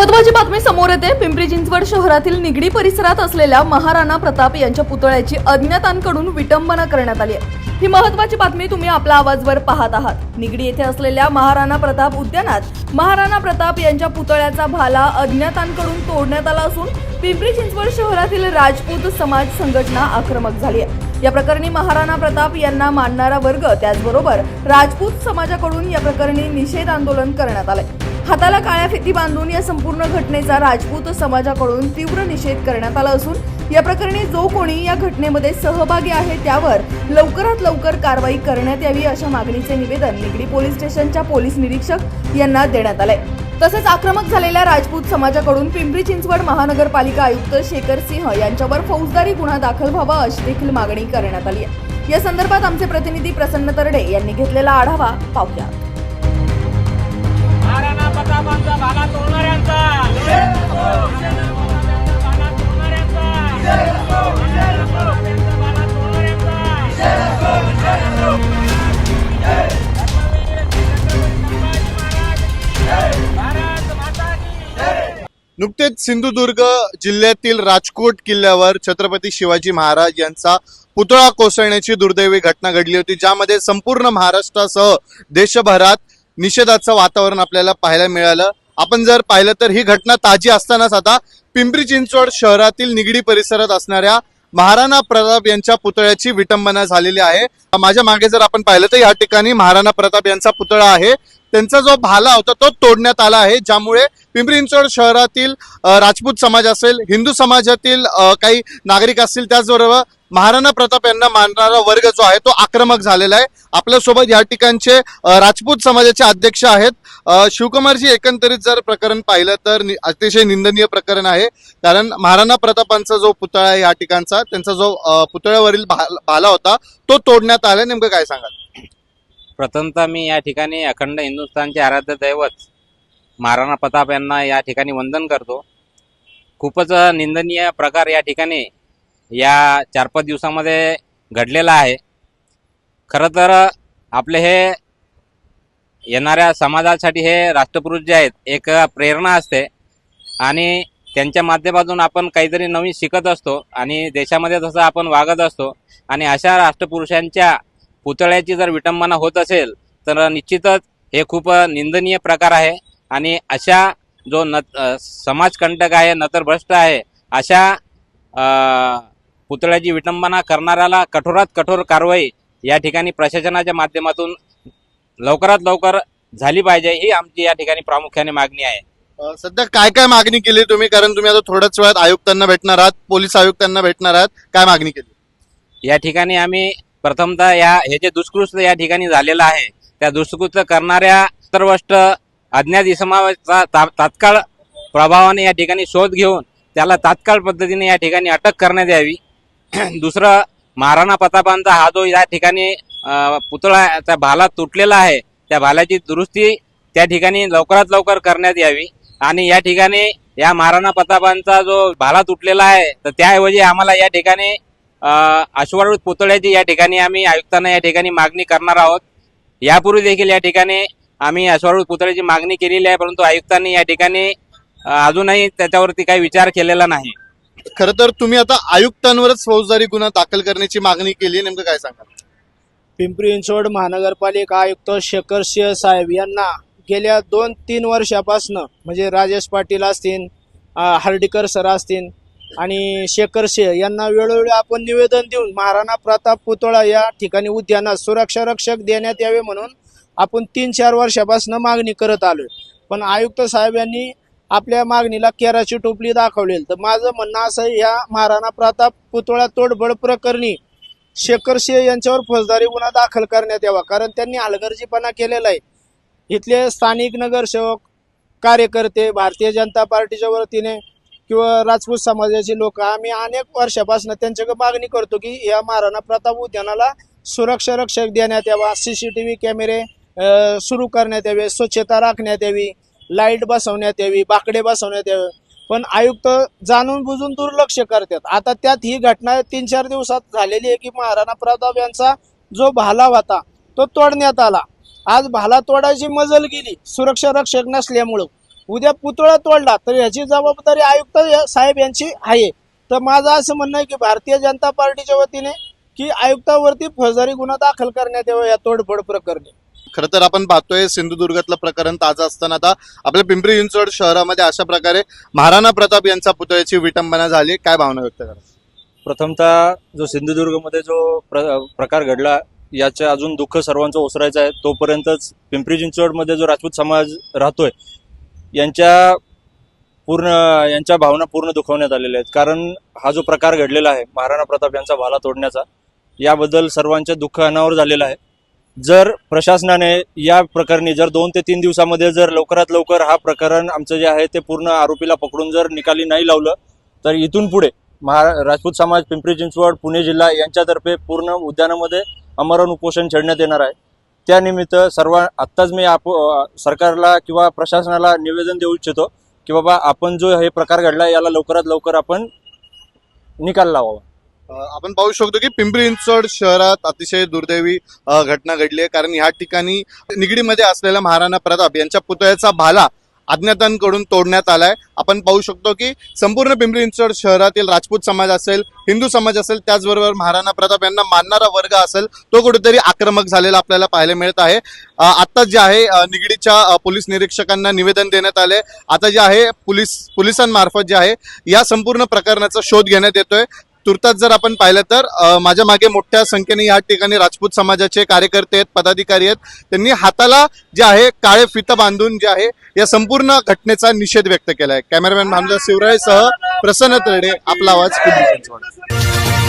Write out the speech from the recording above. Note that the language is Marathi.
महत्वाची बातमी समोर येते. पिंपरी चिंचवड शहरातील निगडी परिसरात असलेल्या महाराणा प्रताप यांच्या पुतळ्याची अज्ञातांकडून विटंबना करण्यात आली आहे. ही महत्वाची बातमी तुम्ही आपला आवाजवर पाहत आहात. निगडी येथे असलेल्या महाराणा प्रताप उद्यानात महाराणा प्रताप यांच्या पुतळ्याचा भाला अज्ञातांकडून तोडण्यात आला असून पिंपरी चिंचवड शहरातील राजपूत समाज संघटना आक्रमक झाली आहे. या प्रकरणी महाराणा प्रताप यांना मानणारा वर्ग त्याचबरोबर राजपूत समाजाकडून या प्रकरणी निषेध आंदोलन करण्यात आलंय. हाताला काळ्या फिती बांधून या संपूर्ण घटनेचा राजपूत समाजाकडून तीव्र निषेध करण्यात आला असून या प्रकरणी जो कोणी या घटनेमध्ये सहभागी आहे त्यावर लवकरात लवकर कारवाई करण्यात यावी अशा मागणीचे निवेदन निगडी पोलीस स्टेशनच्या पोलीस निरीक्षक यांना देण्यात आले तसेच आक्रमक झालेल्या राजपूत समाजाकडून पिंपरी चिंचवड महानगरपालिका आयुक्त शेखर सिंह यांच्यावर फौजदारी गुन्हा दाखल व्हावा अशी देखील मागणी करण्यात आली आहे. या संदर्भात आमचे प्रतिनिधी प्रसन्न तरडे यांनी घेतलेला आढावा पाहूया महाराणा प्रतापांचा तोडणाऱ्यांचा. नुकतेच सिंधुदुर्ग जिल्ह्यातील राजकोट किल्ल्यावर छत्रपती शिवाजी महाराज यांचा पुतळा कोसळण्याची दुर्दैवी घटना घडली होती ज्यामध्ये संपूर्ण महाराष्ट्रासह देशभरात निषेधाचं वातावरण आपल्याला पाहायला मिळालं. आपण जर पाहिलं तर ही घटना ताजी असतानाच आता पिंपरी चिंचवड शहरातील निगडी परिसरात असणाऱ्या महाराणा प्रताप यांच्या पुतळ्याची विटंबना झालेली आहे. माझ्या मागे जर आपण पाहिलं तर या ठिकाणी महाराणा प्रताप यांचा पुतळा आहे. त्यांचा जो भाला होता तो तोडण्यात आला आहे ज्यामुळे पिंपरी चिंचवड शहरातील राजपूत समाज असेल हिंदू समाजातील काही नागरिक असतील त्याचबरोबर महाराणा प्रताप यांना मानणारा वर्ग जो आहे तो आक्रमक झालेला आहे. आपल्यासोबत या ठिकाणचे राजपूत समाजाचे अध्यक्ष आहेत. शिवकुमारजी एकंदरीत जर प्रकरण पाहिलं तर अतिशय निंदनीय प्रकरण आहे. कारण महाराणा प्रतापांचा जो पुतळा आहे या ठिकाणचा त्यांचा जो पुतळ्यावरील भा- भाला होता तो तोडण्यात आला. नेमकं काय सांगाल? प्रथमतः मी या ठिकाणी अखंड हिंदुस्थानचे आराध्य दैवत महाराणा प्रताप यांना या ठिकाणी वंदन करतो. खूपच निंदनीय प्रकार या ठिकाणी या चार पाच दिवसामध्ये घडलेला आहे. खरं तर आपले हे येणाऱ्या समाजासाठी हे राष्ट्रपुरुष जे आहेत एक प्रेरणा असते. आणि त्यांच्या माध्यमातून आपण काहीतरी नवीन शिकत असतो आणि देशामध्ये जसं आपण वागत असतो आणि अशा राष्ट्रपुरुषांच्या पुतळ्याची जर विटंबना होत असेल तर निश्चितच हे खूप निंदनीय प्रकार आहे. आणि अशा जो न समाजकंटक आहे नतरभ्रष्ट आहे अशा पुतळ्याची विटंबना करणाऱ्याला कठोरात कठोर कारवाई या ठिकाणी प्रशासनाच्या माध्यमातून लवकरात लवकर झाली पाहिजे ही आमची या ठिकाणी प्रामुख्याने मागणी आहे. सध्या काय काय मागणी केली तुम्ही? कारण तुम्ही आता थोड्याच वेळात आयुक्तांना भेटणार आहात पोलीस आयुक्तांना भेटणार आहात. काय मागणी केली? या ठिकाणी आम्ही प्रथमतः या हे जे दुष्कृत्य या ठिकाणी झालेलं आहे त्या दुष्कृत्य करणाऱ्या सर्वष्ट अज्ञात इसमाचा तात्काळ प्रभावाने या ठिकाणी शोध घेऊन त्याला तात्काळ पद्धतीने या ठिकाणी अटक करण्यात यावी. दुसरं महाराणा प्रतापांचा हा जो या ठिकाणी पुतळा त्या भाला तुटलेला आहे त्या भाल्याची दुरुस्ती त्या ठिकाणी लवकरात लवकर करण्यात यावी. आणि या ठिकाणी या महाराणा प्रतापांचा जो भाला तुटलेला आहे तर त्याऐवजी आम्हाला या ठिकाणी अश्वारूढ पुतळ्याची या ठिकाणी आम्ही आयुक्तांना या ठिकाणी मागणी करणार आहोत. यापूर्वी देखील या ठिकाणी आम्ही अश्वारूढ पुतळ्याची मागणी केलेली आहे परंतु आयुक्तांनी या ठिकाणी अजूनही त्याच्यावरती काही विचार केलेला नाही. खरं तर तुम्ही आता आयुक्तांवरच फौजदारी गुन्हा दाखल करण्याची मागणी केली नेमकं काय सांगा पिंपरी चिंचवड महानगरपालिका आयुक्त शेखर सिंह साहेब यांना गेल्या दोन तीन वर्षापासनं म्हणजे राजेश पाटील असतील हर्डीकर सर असतील आणि शेखर सिंह यांना वेळोवेळी आपण निवेदन देऊन महाराणा प्रताप पुतळा या ठिकाणी उद्यानात सुरक्षा रक्षक देण्यात यावे म्हणून आपण तीन चार वर्षापासून मागणी करत आलोय. पण आयुक्त साहेब यांनी आपल्या मागणीला केराची टोपली दाखवलेल. तर माझं म्हणणं असं आहे, ह्या महाराणा प्रताप पुतळा तोडबड प्रकरणी शेखर सिंह यांच्यावर फौजदारी गुन्हा दाखल करण्यात यावा. कारण त्यांनी हलगर्जीपणा केलेला आहे. इथले स्थानिक नगरसेवक कार्यकर्ते भारतीय जनता पार्टीच्या वतीने किंवा राजपूत समाजाचे लोक आम्ही अनेक वर्षापासून त्यांच्याकडे मागणी करतो की या महाराणा प्रताप उद्यानाला सुरक्षा रक्षक देण्यात यावा. सी सी टी व्ही कॅमेरे सुरू करण्यात यावे स्वच्छता राखण्यात यावी. लाइट बसवण्यात यावी बाकडे बसवण्यात यावे. पण आयुक्त जाणून बुजून दुर्लक्ष करतात. आता त्यात ही घटना तीन चार दिवसात झालेली आहे की महाराणा प्रताप यांचा जो भाला होता तो तोडण्यात आला. आज भाला तोडायची मजल गेली. सुरक्षा रक्षक नसल्यामुळं. उद्या पुतळा तोडला तर याची जबाबदारी आयुक्त साहेब यांची आहे. तर माझं असं म्हणणं आहे की भारतीय जनता पार्टीच्या वतीने की आयुक्तावरती फौजदारी गुन्हा दाखल करण्यात यावा या तोडफोड प्रकरणी. खरं तर आपण पाहतोय सिंधुदुर्गातलं प्रकरण ताजं असताना आता आपल्या पिंपरी चिंचवड शहरामध्ये अशा प्रकारे महाराणा प्रताप यांचा पुतळ्याची विटंबना झाली. काय भावना व्यक्त करा प्रथमतः जो सिंधुदुर्गमध्ये जो प्र प्रकार घडला याचे अजून दुःख सर्वांचं ओसरायचं आहे. तोपर्यंतच पिंपरी चिंचवडमध्ये जो राजपूत समाज राहतोय यांच्या पूर्ण यांच्या भावना पूर्ण दुखवण्यात आलेल्या आहेत. कारण हा जो प्रकार घडलेला आहे महाराणा प्रताप यांचा भाला तोडण्याचा याबद्दल सर्वांच्या दुःख अनावर झालेलं आहे. जर प्रशासनाने या प्रकरणी जर दोन ते तीन दिवसामध्ये जर लवकरात लवकर हा प्रकरण आमचं जे आहे ते पूर्ण आरोपीला पकडून जर निकाली नाही लावलं तर इथून पुढे महा राजपूत समाज पिंपरी चिंचवड पुणे जिल्हा यांच्यातर्फे पूर्ण उद्यानामध्ये अमरण उपोषण छेडण्यात येणार आहे. त्यानिमित्त सर्व आत्ताच मी आप सरकारला किंवा प्रशासनाला निवेदन देऊ इच्छितो की बाबा आपण जो हे प्रकार घडला याला लवकरात लवकर आपण निकाल लावावा. आपण पाहू शकतो की पिंपरी चिंचवड शहरात अतिशय दुर्दैवी घटना घडली आहे. कारण या ठिकाणी निगडीमध्ये असलेला महाराणा प्रताप यांच्या पुतळ्याचा भाला अज्ञातांकडून तोडण्यात आलाय. आपण पाहू शकतो की संपूर्ण पिंपरी चिंचवड शहरातील राजपूत समाज असेल हिंदू समाज असेल त्याचबरोबर महाराणा प्रताप यांना मानणारा वर्ग असेल तो कुठेतरी आक्रमक झालेला आपल्याला पाहायला मिळत आहे. आता जे आहे निगडीच्या पोलीस निरीक्षकांना निवेदन देण्यात आले. आता जे आहे पोलीस पोलिसांमार्फत जे आहे या संपूर्ण प्रकरणाचा शोध घेण्यात येतोय. तुर्तास जर आपण पाहिलं तर माझ्या मागे मोठ्या संख्येने या ठिकाणी राजपूत समाजाचे कार्यकर्ते आहेत पदाधिकारी आहेत. त्यांनी हाताला जे आहे काळे फितं बांधून जे आहे या संपूर्ण घटनेचा निषेध व्यक्त केलाय. कॅमेरामॅन भामजा शिवरायसह प्रसन्न तरडे आपला आवाज